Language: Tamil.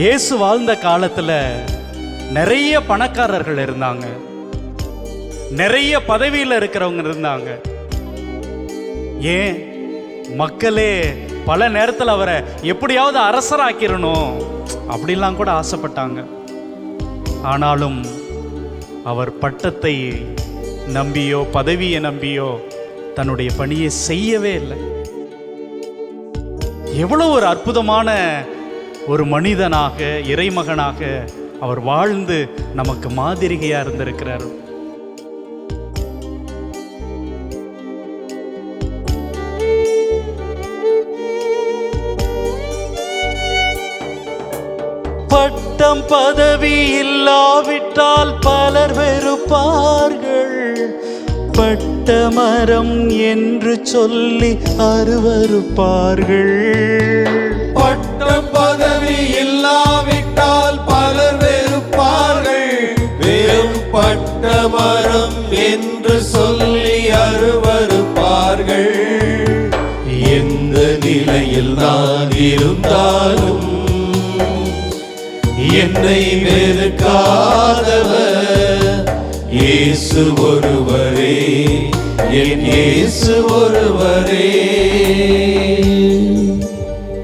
இயேசு வாழ்ந்த காலத்தில் நிறைய பணக்காரர்கள் இருந்தாங்க. நிறைய பதவியில் இருக்கிறவங்க இருந்தாங்க. ஏன்? மக்களே பல நேரத்தில் அவரை எப்படியாவது அரசராக்கிடணும் அப்படிலாம் கூட ஆசைப்பட்டாங்க. ஆனாலும் அவர் பட்டத்தை நம்பியோ பதவியை நம்பியோ தன்னுடைய பணியை செய்யவே இல்லை. எவ்வளோ ஒரு அற்புதமான ஒரு மனிதனாக இறைமகனாக அவர் வாழ்ந்து நமக்கு மாதிரிகையாக இருந்திருக்கிறார். பட்டம் பதவி இல்லாவிட்டால் பலர் வெறுப்பார்கள். பட்ட மரம் என்று சொல்லி அருவருப்பார்கள். பட்ட மரம் என்று சொல்லி அருவறுப்பார்கள் எந்த நிலையில் நான் இருந்தாலும் என்னை வெறுக்காதவர். இயேசு ஒருவரே என் இயேசு ஒருவரே.